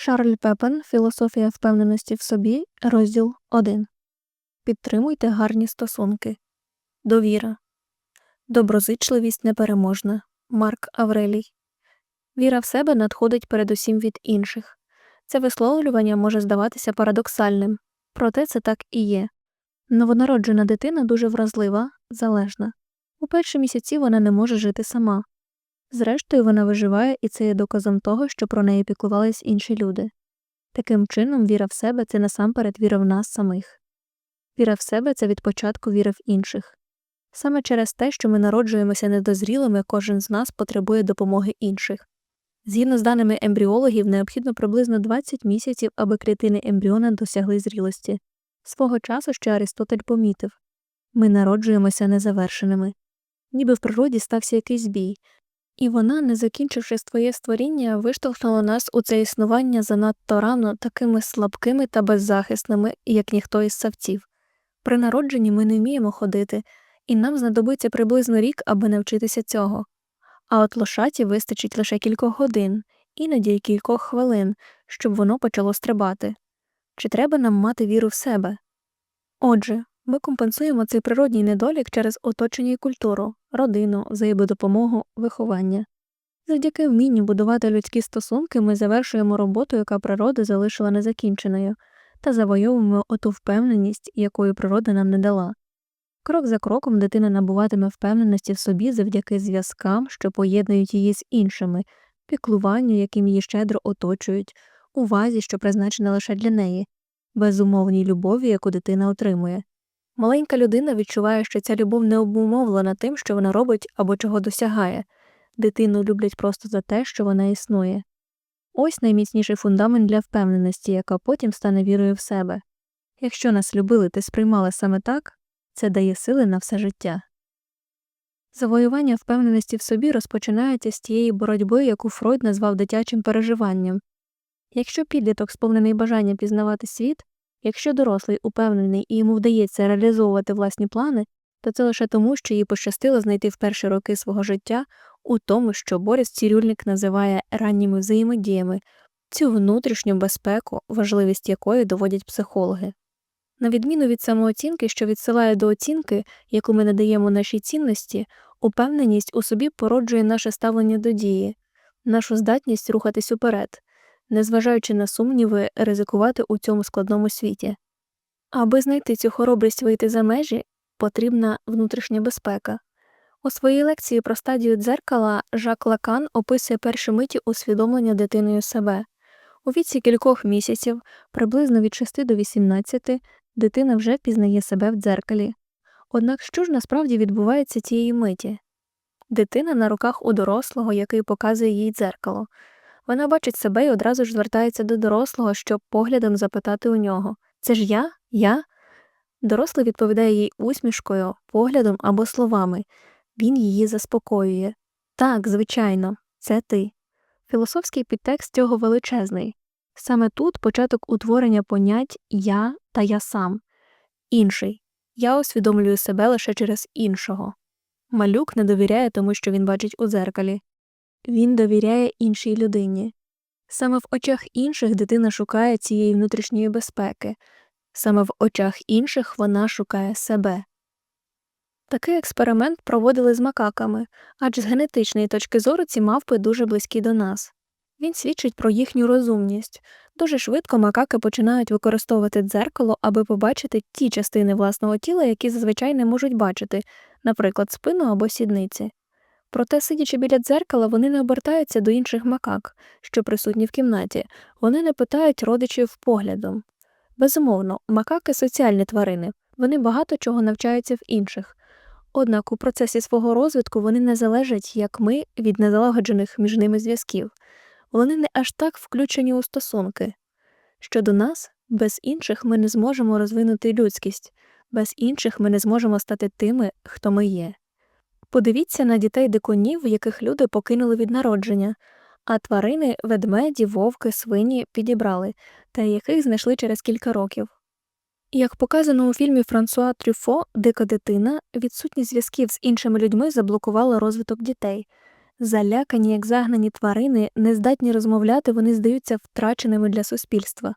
Шарль Пепен Філософія впевненості в собі, розділ 1. Підтримуйте гарні стосунки. Довіра. Доброзичливість непереможна. Марк Аврелій. Віра в себе надходить передусім від інших. Це висловлювання може здаватися парадоксальним, проте це так і є. Новонароджена дитина дуже вразлива, залежна. У перші місяці вона не може жити сама. Зрештою, вона виживає, і це є доказом того, що про неї піклувались інші люди. Таким чином, віра в себе це насамперед віра в нас самих. Віра в себе це від початку віра в інших. Саме через те, що ми народжуємося недозрілими, кожен з нас потребує допомоги інших. Згідно з даними ембріологів, необхідно приблизно 20 місяців, аби клітини ембріона досягли зрілості. Свого часу ще Аристотель помітив ми народжуємося незавершеними. Ніби в природі стався якийсь бій, і вона, не закінчивши своє створіння, виштовхнула нас у це існування занадто рано такими слабкими та беззахисними, як ніхто із савців. При народженні ми не вміємо ходити, і нам знадобиться приблизно рік, аби навчитися цього. А от лошаті вистачить лише кількох годин, іноді й кількох хвилин, щоб воно почало стрибати. Чи треба нам мати віру в себе? Отже, ми компенсуємо цей природній недолік через оточення і культуру, родину, взаємодопомогу, виховання. Завдяки вмінню будувати людські стосунки ми завершуємо роботу, яка природа залишила незакінченою, та завойовуємо оту впевненість, якої природа нам не дала. Крок за кроком дитина набуватиме впевненості в собі завдяки зв'язкам, що поєднують її з іншими, піклуванню, яким її щедро оточують, увазі, що призначена лише для неї, безумовній любові, яку дитина отримує. Маленька людина відчуває, що ця любов не обумовлена тим, що вона робить або чого досягає. Дитину люблять просто за те, що вона існує. Ось найміцніший фундамент для впевненості, яка потім стане вірою в себе. Якщо нас любили та сприймали саме так, це дає сили на все життя. Завоювання впевненості в собі розпочинається з тієї боротьби, яку Фройд назвав дитячим переживанням. Якщо підліток сповнений бажання пізнавати світ, Якщо дорослий упевнений і йому вдається реалізовувати власні плани, то це лише тому, що їй пощастило знайти в перші роки свого життя у тому, що Борис Цірюльник називає ранніми взаємодіями, цю внутрішню безпеку, важливість якої доводять психологи. На відміну від самооцінки, що відсилає до оцінки, яку ми надаємо нашій цінності, упевненість у собі породжує наше ставлення до дії, нашу здатність рухатись уперед незважаючи на сумніви, ризикувати у цьому складному світі. Аби знайти цю хоробрість вийти за межі, потрібна внутрішня безпека. У своїй лекції про стадію дзеркала Жак Лакан описує перші миті усвідомлення дитиною себе. У віці кількох місяців, приблизно від 6 до 18, дитина вже впізнає себе в дзеркалі. Однак що ж насправді відбувається цієї миті? Дитина на руках у дорослого, який показує їй дзеркало. Вона бачить себе і одразу ж звертається до дорослого, щоб поглядом запитати у нього Це ж я? Я? Дорослий відповідає їй усмішкою, поглядом або словами. Він її заспокоює. Так, звичайно, це ти. Філософський підтекст цього величезний. Саме тут початок утворення понять я та я сам. Інший. Я усвідомлюю себе лише через іншого. Малюк не довіряє тому, що він бачить у дзеркалі. Він довіряє іншій людині. Саме в очах інших дитина шукає цієї внутрішньої безпеки, саме в очах інших вона шукає себе. Такий експеримент проводили з макаками, адже з генетичної точки зору ці мавпи дуже близькі до нас. Він свідчить про їхню розумність. Дуже швидко макаки починають використовувати дзеркало, аби побачити ті частини власного тіла, які зазвичай не можуть бачити, наприклад, спину або сідниці. Проте, сидячи біля дзеркала, вони не обертаються до інших макак, що присутні в кімнаті, вони не питають родичів поглядом. Безумовно, макаки соціальні тварини, вони багато чого навчаються в інших. Однак у процесі свого розвитку вони не залежать, як ми, від незалагоджених між ними зв'язків, вони не аж так включені у стосунки. Щодо нас, без інших ми не зможемо розвинути людськість, без інших ми не зможемо стати тими, хто ми є. Подивіться на дітей дикунів, яких люди покинули від народження, а тварини, ведмеді, вовки, свині підібрали, та яких знайшли через кілька років. Як показано у фільмі Франсуа Трюфо Дика дитина, відсутність зв'язків з іншими людьми заблокувала розвиток дітей. Залякані, як загнані тварини, не здатні розмовляти, вони здаються втраченими для суспільства.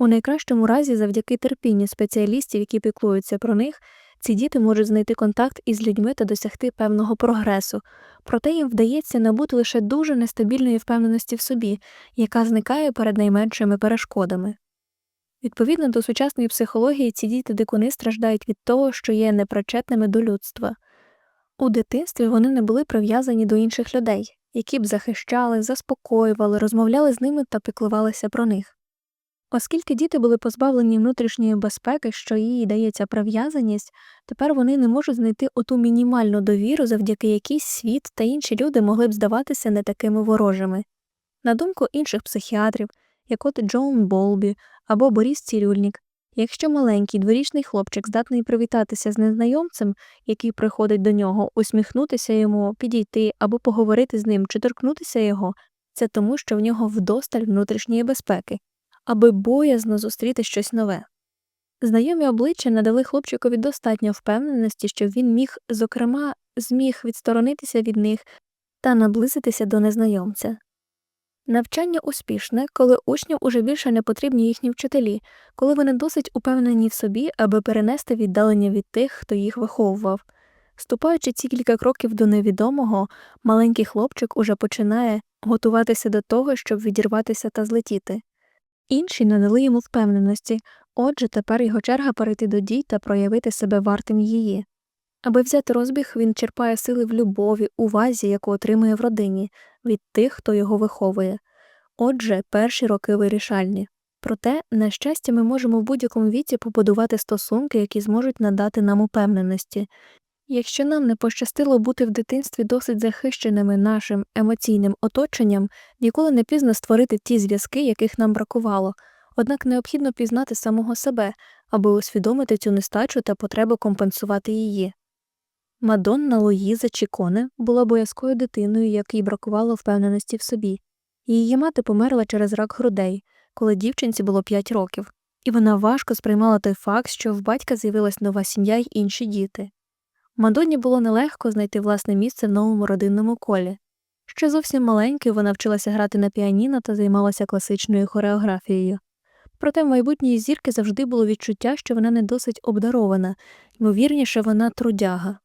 У найкращому разі, завдяки терпінню спеціалістів, які піклуються про них, ці діти можуть знайти контакт із людьми та досягти певного прогресу, проте їм вдається набути лише дуже нестабільної впевненості в собі, яка зникає перед найменшими перешкодами. Відповідно до сучасної психології, ці діти дикуни страждають від того, що є непричетними до людства. У дитинстві вони не були прив'язані до інших людей, які б захищали, заспокоювали, розмовляли з ними та піклувалися про них. Оскільки діти були позбавлені внутрішньої безпеки, що їй дається прив'язаність, тепер вони не можуть знайти оту мінімальну довіру, завдяки якій світ та інші люди могли б здаватися не такими ворожими. На думку інших психіатрів, як от Джоун Болбі або Борис Цірюльнік, якщо маленький дворічний хлопчик здатний привітатися з незнайомцем, який приходить до нього, усміхнутися йому, підійти або поговорити з ним чи торкнутися його, це тому, що в нього вдосталь внутрішньої безпеки аби боязно зустріти щось нове. Знайомі обличчя надали хлопчикові достатньо впевненості, щоб він міг, зокрема, зміг відсторонитися від них та наблизитися до незнайомця. Навчання успішне, коли учням уже більше не потрібні їхні вчителі, коли вони досить упевнені в собі, аби перенести віддалення від тих, хто їх виховував. Ступаючи ці кілька кроків до невідомого, маленький хлопчик уже починає готуватися до того, щоб відірватися та злетіти. Інші надали йому впевненості, отже, тепер його черга перейти до дій та проявити себе вартим її. Аби взяти розбіг, він черпає сили в любові, увазі, яку отримує в родині, від тих, хто його виховує. Отже, перші роки вирішальні. Проте, на щастя, ми можемо в будь-якому віці побудувати стосунки, які зможуть надати нам упевненості, Якщо нам не пощастило бути в дитинстві досить захищеними нашим емоційним оточенням, ніколи не пізно створити ті зв'язки, яких нам бракувало, однак необхідно пізнати самого себе, аби усвідомити цю нестачу та потребу компенсувати її. Мадонна Луїза Чіконе була боязкою дитиною, якій бракувало впевненості в собі. Її мати померла через рак грудей, коли дівчинці було 5 років, і вона важко сприймала той факт, що в батька з'явилась нова сім'я й інші діти. Мадонні було нелегко знайти власне місце в новому родинному колі. Ще зовсім маленькою вона вчилася грати на піаніно та займалася класичною хореографією. Проте в майбутньої зірки завжди було відчуття, що вона не досить обдарована, ймовірніше, вона трудяга.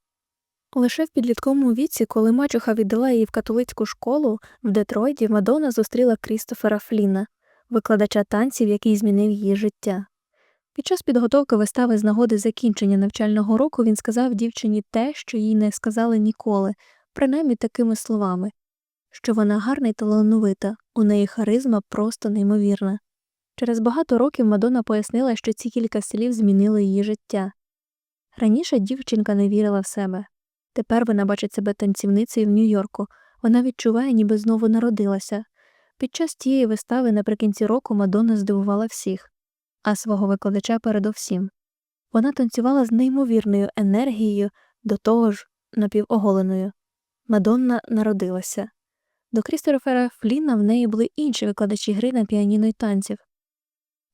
Лише в підлітковому віці, коли мачуха віддала її в католицьку школу, в Детройті Мадонна зустріла Крістофера Фліна, викладача танців, який змінив її життя. Під час підготовки вистави з нагоди закінчення навчального року він сказав дівчині те, що їй не сказали ніколи, принаймні такими словами що вона гарна й талановита, у неї харизма просто неймовірна. Через багато років Мадонна пояснила, що ці кілька слів змінили її життя. Раніше дівчинка не вірила в себе. Тепер вона бачить себе танцівницею в Нью-Йорку, вона відчуває, ніби знову народилася. Під час тієї вистави наприкінці року Мадонна здивувала всіх а свого викладача передовсім. Вона танцювала з неймовірною енергією, до того ж напівоголеною. Мадонна народилася. До Крістофера Фліна в неї були інші викладачі гри на піаніно й танців.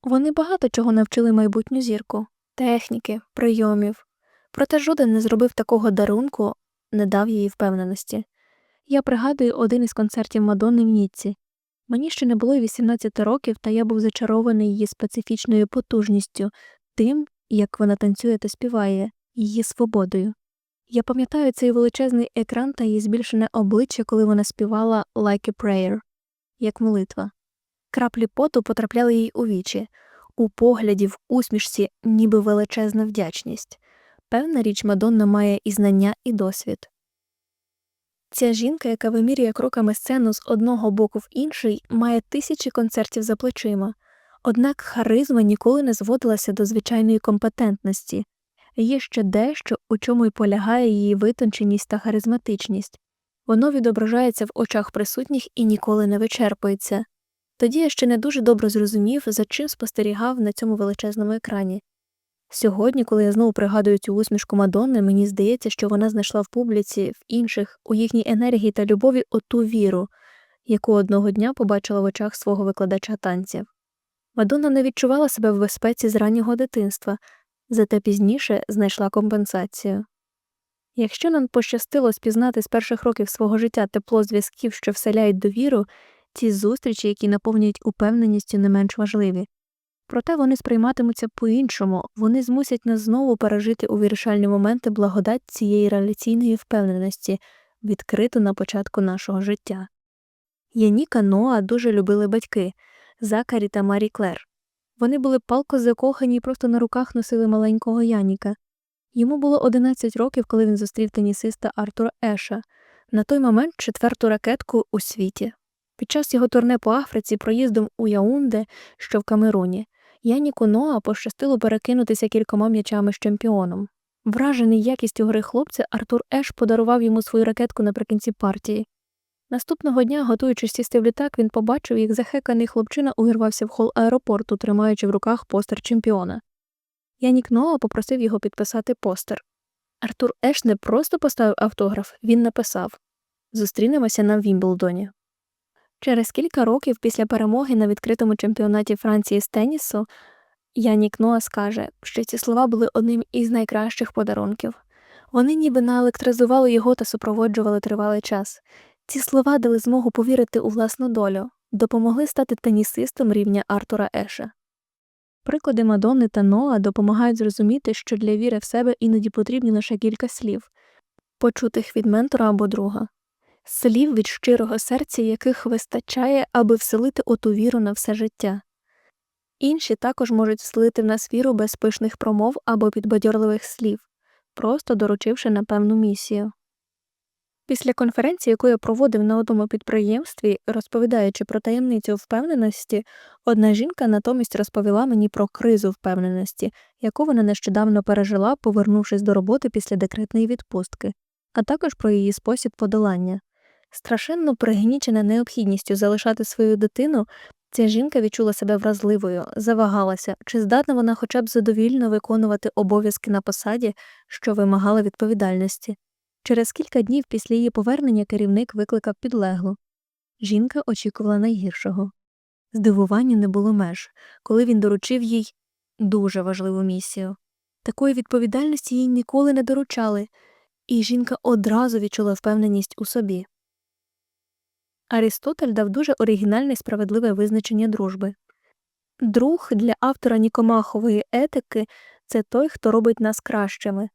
Вони багато чого навчили майбутню зірку техніки, прийомів, проте жоден не зробив такого дарунку, не дав їй впевненості. Я пригадую один із концертів Мадонни в Ніцці. Мені ще не було й 18 років, та я був зачарований її специфічною потужністю, тим, як вона танцює та співає, її свободою. Я пам'ятаю цей величезний екран та її збільшене обличчя, коли вона співала «Like a prayer» як молитва. Краплі поту потрапляли їй у вічі, у погляді, в усмішці, ніби величезна вдячність. Певна річ Мадонна має і знання, і досвід. Ця жінка, яка вимірює кроками сцену з одного боку в інший, має тисячі концертів за плечима, однак харизма ніколи не зводилася до звичайної компетентності, є ще дещо, у чому й полягає її витонченість та харизматичність, воно відображається в очах присутніх і ніколи не вичерпується. Тоді я ще не дуже добре зрозумів, за чим спостерігав на цьому величезному екрані. Сьогодні, коли я знову пригадую цю усмішку Мадонни, мені здається, що вона знайшла в публіці, в інших, у їхній енергії та любові оту віру, яку одного дня побачила в очах свого викладача танців. Мадонна не відчувала себе в безпеці з раннього дитинства, зате пізніше знайшла компенсацію. Якщо нам пощастило спізнати з перших років свого життя тепло зв'язків, що вселяють довіру, ці зустрічі, які наповнюють упевненістю, не менш важливі. Проте вони сприйматимуться по-іншому, вони змусять нас знову пережити у вирішальні моменти благодать цієї реляційної впевненості, відкриту на початку нашого життя. Яніка Ноа дуже любили батьки Закарі та Марі Клер. Вони були палко закохані і просто на руках носили маленького Яніка. Йому було 11 років, коли він зустрів тенісиста Артура Еша, на той момент четверту ракетку у світі. Під час його турне по Африці проїздом у Яунде, що в Камеруні, Яніку Ноа пощастило перекинутися кількома м'ячами з чемпіоном. Вражений якістю гри хлопця, Артур Еш подарував йому свою ракетку наприкінці партії. Наступного дня, готуючись сісти в літак, він побачив, як захеканий хлопчина увірвався в хол аеропорту, тримаючи в руках постер чемпіона. Янік Ноа попросив його підписати постер. Артур Еш не просто поставив автограф, він написав Зустрінемося на Вімблдоні. Через кілька років після перемоги на відкритому чемпіонаті Франції з тенісу Янік Ноа скаже, що ці слова були одним із найкращих подарунків. Вони ніби наелектризували його та супроводжували тривалий час. Ці слова дали змогу повірити у власну долю, допомогли стати тенісистом рівня Артура Еша. Приклади Мадонни та Ноа допомагають зрозуміти, що для віри в себе іноді потрібні лише кілька слів, почутих від ментора або друга, слів від щирого серця, яких вистачає, аби вселити оту віру на все життя. Інші також можуть вселити в нас віру без пишних промов або підбадьорливих слів, просто доручивши на певну місію. Після конференції, яку я проводив на одному підприємстві, розповідаючи про таємницю впевненості, одна жінка натомість розповіла мені про кризу впевненості, яку вона нещодавно пережила, повернувшись до роботи після декретної відпустки, а також про її спосіб подолання. Страшенно пригнічена необхідністю залишати свою дитину, ця жінка відчула себе вразливою, завагалася, чи здатна вона хоча б задовільно виконувати обов'язки на посаді, що вимагала відповідальності. Через кілька днів після її повернення керівник викликав підлеглу. Жінка очікувала найгіршого. Здивуванню не було меж, коли він доручив їй дуже важливу місію. Такої відповідальності їй ніколи не доручали, і жінка одразу відчула впевненість у собі. Арістотель дав дуже оригінальне і справедливе визначення дружби. Друг для автора Нікомахової етики це той, хто робить нас кращими.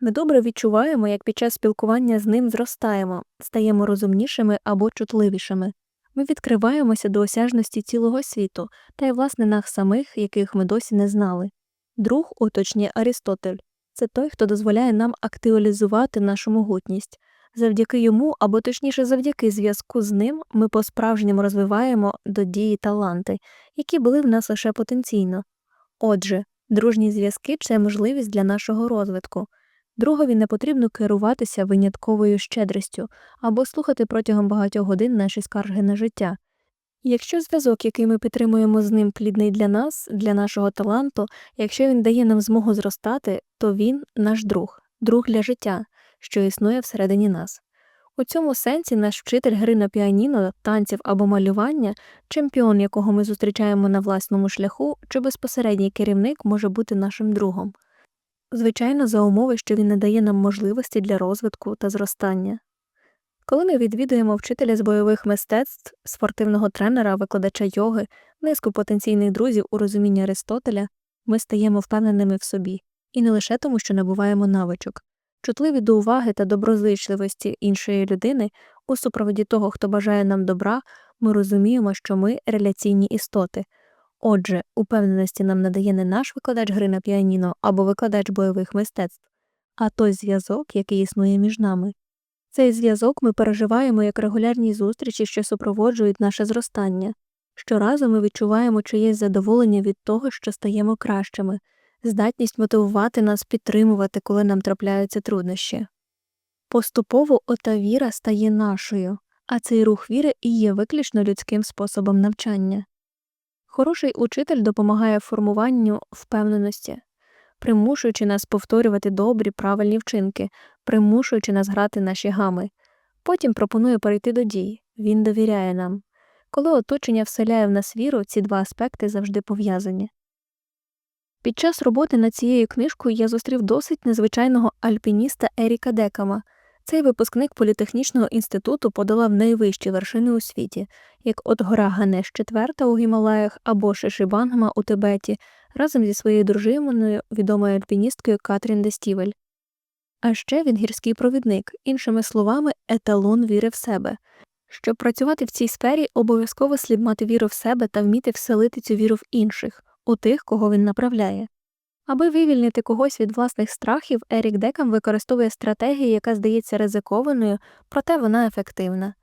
Ми добре відчуваємо, як під час спілкування з ним зростаємо, стаємо розумнішими або чутливішими. Ми відкриваємося до осяжності цілого світу та й власне нас самих, яких ми досі не знали. Друг, уточнює Арістотель, це той, хто дозволяє нам актуалізувати нашу могутність. Завдяки йому, або точніше, завдяки зв'язку з ним, ми по-справжньому розвиваємо до дії таланти, які були в нас лише потенційно. Отже, дружні зв'язки це можливість для нашого розвитку. Другові не потрібно керуватися винятковою щедрістю або слухати протягом багатьох годин наші скарги на життя. Якщо зв'язок, який ми підтримуємо з ним, плідний для нас, для нашого таланту, якщо він дає нам змогу зростати, то він наш друг, друг для життя, що існує всередині нас. У цьому сенсі наш вчитель гри на піаніно, танців або малювання, чемпіон, якого ми зустрічаємо на власному шляху, чи безпосередній керівник може бути нашим другом звичайно, за умови, що він не дає нам можливості для розвитку та зростання. Коли ми відвідуємо вчителя з бойових мистецтв, спортивного тренера, викладача йоги, низку потенційних друзів у розумінні Аристотеля, ми стаємо впевненими в собі, і не лише тому, що набуваємо навичок. Чутливі до уваги та доброзичливості іншої людини, у супроводі того, хто бажає нам добра, ми розуміємо, що ми реляційні істоти, Отже, упевненості нам надає не наш викладач гри на піаніно або викладач бойових мистецтв, а той зв'язок, який існує між нами. Цей зв'язок ми переживаємо як регулярні зустрічі, що супроводжують наше зростання. Щоразу ми відчуваємо чиєсь задоволення від того, що стаємо кращими, здатність мотивувати нас підтримувати, коли нам трапляються труднощі. Поступово ота віра стає нашою, а цей рух віри і є виключно людським способом навчання. Хороший учитель допомагає формуванню впевненості, примушуючи нас повторювати добрі правильні вчинки, примушуючи нас грати наші гами. Потім пропонує перейти до дій, він довіряє нам. Коли оточення вселяє в нас віру, ці два аспекти завжди пов'язані. Під час роботи над цією книжкою я зустрів досить незвичайного альпініста Еріка Декама. Цей випускник політехнічного інституту подолав найвищі вершини у світі, як от гора Ганеш IV у Гімалаях або Шишибангма у Тибеті, разом зі своєю дружиною, відомою альпіністкою Катрін Дестівель. А ще він гірський провідник, іншими словами, еталон віри в себе. Щоб працювати в цій сфері, обов'язково слід мати віру в себе та вміти вселити цю віру в інших, у тих, кого він направляє. Аби вивільнити когось від власних страхів, Ерік Декам використовує стратегію, яка здається ризикованою, проте вона ефективна.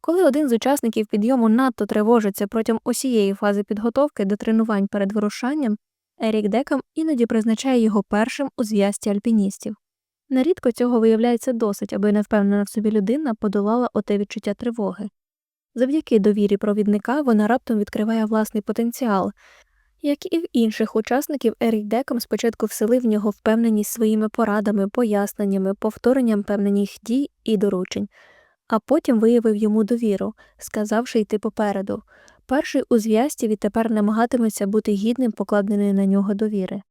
Коли один з учасників підйому надто тривожиться протягом усієї фази підготовки до тренувань перед вирушанням, Ерік Декам іноді призначає його першим у зв'язці альпіністів. Нерідко цього виявляється досить, аби невпевнена в собі людина подолала оте відчуття тривоги. Завдяки довірі провідника вона раптом відкриває власний потенціал. Як і в інших учасників, Ерік Декам спочатку вселив в нього впевненість своїми порадами, поясненнями, повторенням певних дій і доручень, а потім виявив йому довіру, сказавши йти попереду. Перший у зв'язці відтепер намагатиметься бути гідним покладеної на нього довіри.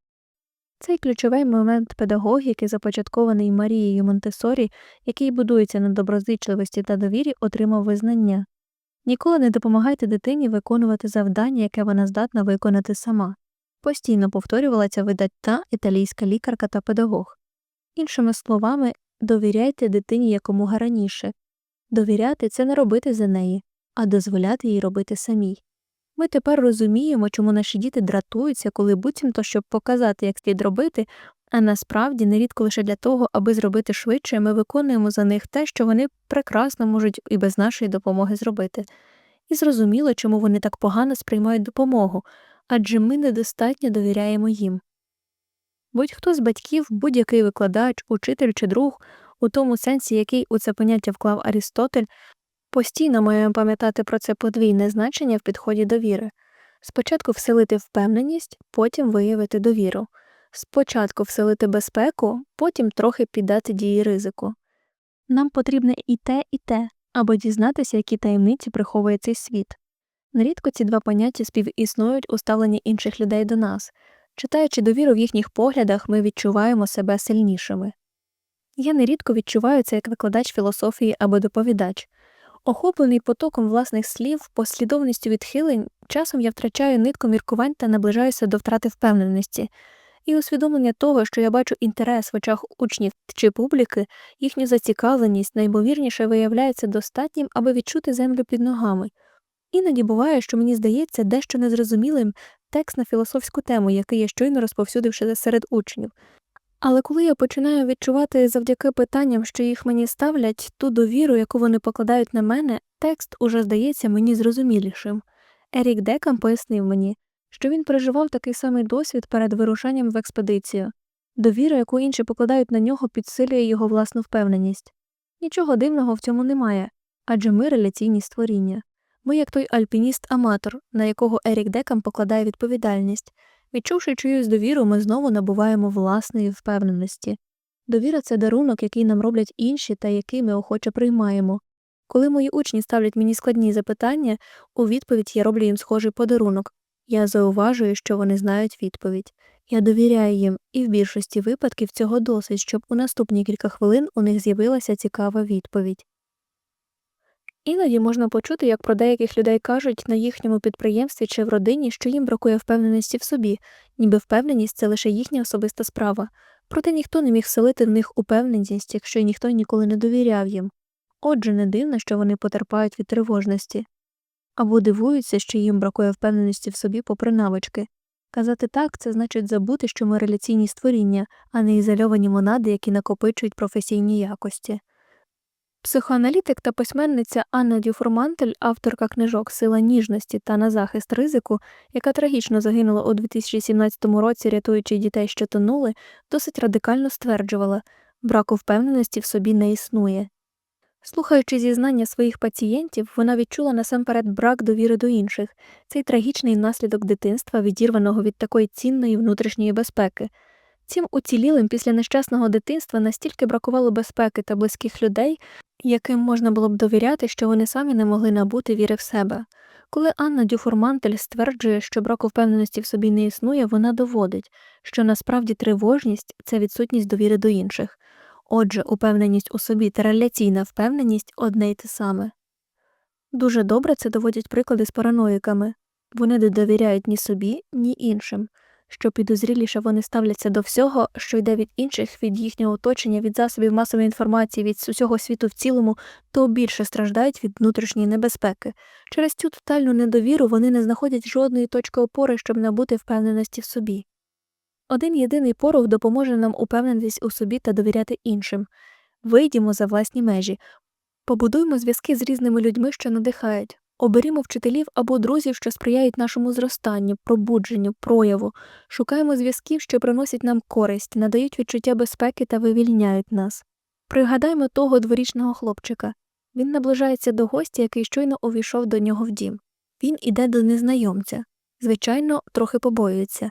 Цей ключовий момент педагогіки, започаткований Марією Монтесорі, який будується на доброзичливості та довірі, отримав визнання. Ніколи не допомагайте дитині виконувати завдання, яке вона здатна виконати сама. Постійно повторювала ця видатна італійська лікарка та педагог. Іншими словами, довіряйте дитині якомога раніше. Довіряти це не робити за неї, а дозволяти їй робити самій. Ми тепер розуміємо, чому наші діти дратуються, коли буцімто, щоб показати, як слід робити, а насправді нерідко лише для того, аби зробити швидше, ми виконуємо за них те, що вони прекрасно можуть і без нашої допомоги зробити. І зрозуміло, чому вони так погано сприймають допомогу, адже ми недостатньо довіряємо їм. Будь-хто з батьків, будь-який викладач, учитель чи друг, у тому сенсі, який у це поняття вклав Арістотель, Постійно маємо пам'ятати про це подвійне значення в підході довіри. Спочатку вселити впевненість, потім виявити довіру. Спочатку вселити безпеку, потім трохи піддати дії ризику. Нам потрібне і те, і те, аби дізнатися, які таємниці приховує цей світ. Нерідко ці два поняття співіснують у ставленні інших людей до нас. Читаючи довіру в їхніх поглядах, ми відчуваємо себе сильнішими. Я нерідко відчуваю це як викладач філософії або доповідач. Охоплений потоком власних слів, послідовністю відхилень, часом я втрачаю нитку міркувань та наближаюся до втрати впевненості, і усвідомлення того, що я бачу інтерес в очах учнів чи публіки, їхню зацікавленість найбовірніше виявляється достатнім, аби відчути землю під ногами. Іноді буває, що мені здається дещо незрозумілим текст на філософську тему, який я щойно розповсюдивши серед учнів. Але коли я починаю відчувати завдяки питанням, що їх мені ставлять, ту довіру, яку вони покладають на мене, текст уже здається мені зрозумілішим. Ерік Декам пояснив мені, що він переживав такий самий досвід перед вирушанням в експедицію. Довіра, яку інші покладають на нього, підсилює його власну впевненість. Нічого дивного в цьому немає, адже ми реляційні створіння. Ми як той альпініст-аматор, на якого Ерік Декам покладає відповідальність. Відчувши чиюсь довіру, ми знову набуваємо власної впевненості. Довіра це дарунок, який нам роблять інші та який ми охоче приймаємо. Коли мої учні ставлять мені складні запитання, у відповідь я роблю їм схожий подарунок. Я зауважую, що вони знають відповідь. Я довіряю їм, і в більшості випадків цього досить, щоб у наступні кілька хвилин у них з'явилася цікава відповідь. Іноді можна почути, як про деяких людей кажуть на їхньому підприємстві чи в родині, що їм бракує впевненості в собі, ніби впевненість це лише їхня особиста справа, проте ніхто не міг вселити в них упевненість, якщо ніхто ніколи не довіряв їм. Отже, не дивно, що вони потерпають від тривожності або дивуються, що їм бракує впевненості в собі попри навички. Казати так це значить забути, що ми реляційні створіння, а не ізольовані монади, які накопичують професійні якості. Психоаналітик та письменниця Анна Дюформантель, авторка книжок Сила ніжності та на захист ризику, яка трагічно загинула у 2017 році, рятуючи дітей, що тонули, досить радикально стверджувала браку впевненості в собі не існує. Слухаючи зізнання своїх пацієнтів, вона відчула насамперед брак довіри до інших, цей трагічний наслідок дитинства, відірваного від такої цінної внутрішньої безпеки. Цим уцілілим після нещасного дитинства настільки бракувало безпеки та близьких людей, яким можна було б довіряти, що вони самі не могли набути віри в себе. Коли Анна Дюформантель стверджує, що браку впевненості в собі не існує, вона доводить, що насправді тривожність це відсутність довіри до інших. Отже, упевненість у собі та реляційна впевненість одне й те саме. Дуже добре це доводять приклади з параноїками. Вони не довіряють ні собі, ні іншим. Що підозріліше вони ставляться до всього, що йде від інших, від їхнього оточення, від засобів масової інформації, від усього світу в цілому, то більше страждають від внутрішньої небезпеки. Через цю тотальну недовіру вони не знаходять жодної точки опори, щоб набути впевненості в собі. Один єдиний порох допоможе нам упевнитись у собі та довіряти іншим. Вийдімо за власні межі, побудуймо зв'язки з різними людьми, що надихають, оберімо вчителів або друзів, що сприяють нашому зростанню, пробудженню, прояву, шукаємо зв'язків, що приносять нам користь, надають відчуття безпеки та вивільняють нас. Пригадаймо того дворічного хлопчика. Він наближається до гостя, який щойно увійшов до нього в дім. Він іде до незнайомця. Звичайно, трохи побоюється.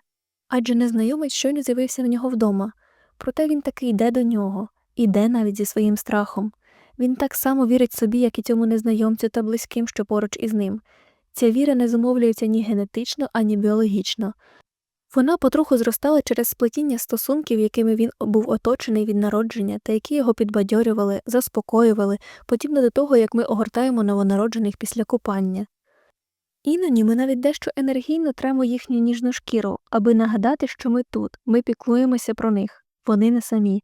Адже незнайомець щойно з'явився в нього вдома. Проте він таки йде до нього, іде навіть зі своїм страхом. Він так само вірить собі, як і цьому незнайомцю та близьким, що поруч із ним. Ця віра не зумовлюється ні генетично, ані біологічно. Вона потроху зростала через сплетіння стосунків, якими він був оточений від народження, та які його підбадьорювали, заспокоювали, подібно до того, як ми огортаємо новонароджених після купання. Іноді ми навіть дещо енергійно тремо їхню ніжну шкіру, аби нагадати, що ми тут, ми піклуємося про них, вони не самі.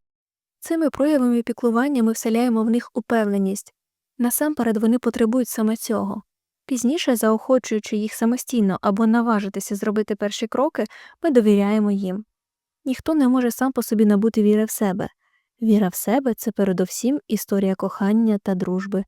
Цими проявами піклування ми вселяємо в них упевненість. Насамперед вони потребують саме цього. Пізніше, заохочуючи їх самостійно або наважитися зробити перші кроки, ми довіряємо їм. Ніхто не може сам по собі набути віри в себе. Віра в себе це передовсім історія кохання та дружби.